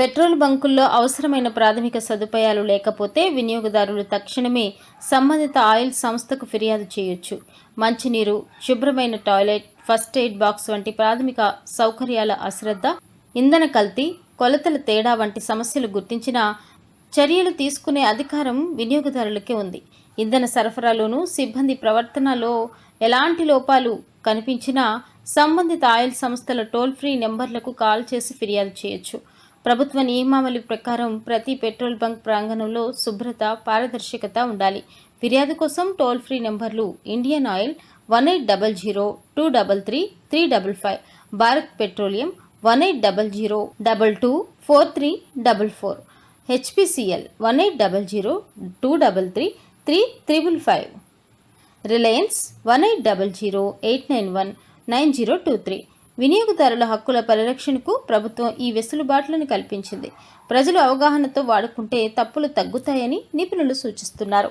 Petrol బంకుల్లో అవసరమైన ప్రాథమిక సదుపాయాలు లేకపోతే వినియోగదారులు తక్షణమే సంబంధిత ఆయిల్ సంస్థకు ఫిర్యాదు చేయొచ్చు. మంచినీరు శుభ్రమైన టాయిలెట్ ఫస్ట్ ఎయిడ్ బాక్స్ వంటి ప్రాథమిక సౌకర్యాల అశ్రద్ధ ఇంధన కల్తీ కొలతల తేడా వంటి సమస్యలు గుర్తించిన చర్యలు తీసుకునే అధికారం వినియోగదారులకే ఉంది. ఇంధన సరఫరాలోనూ సిబ్బంది ప్రవర్తనలో ఎలాంటి లోపాలు కనిపించినా సంబంధిత ఆయిల్ సంస్థల టోల్ ఫ్రీ నెంబర్లకు కాల్ చేసి ఫిర్యాదు చేయొచ్చు. ప్రభుత్వ నియమావళి ప్రకారం ప్రతి పెట్రోల్ బంక్ ప్రాంగణంలో శుభ్రత పారదర్శకత ఉండాలి. ఫిర్యాదు కోసం టోల్ ఫ్రీ నెంబర్లు Indian oil one eight double zero two double three three double five Bharat petroleum one eight double zero double two four three double four HPCL one eight double zero two double three three triple five. Reliance one eight double zero eight nine one nine zero two three. వినియోగదారుల హక్కుల పరిరక్షణకు ప్రభుత్వం ఈ వెసులుబాట్లను కల్పించింది. ప్రజలు అవగాహనతో వాడుకుంటే తప్పులు తగ్గుతాయని నిపుణులు సూచిస్తున్నారు.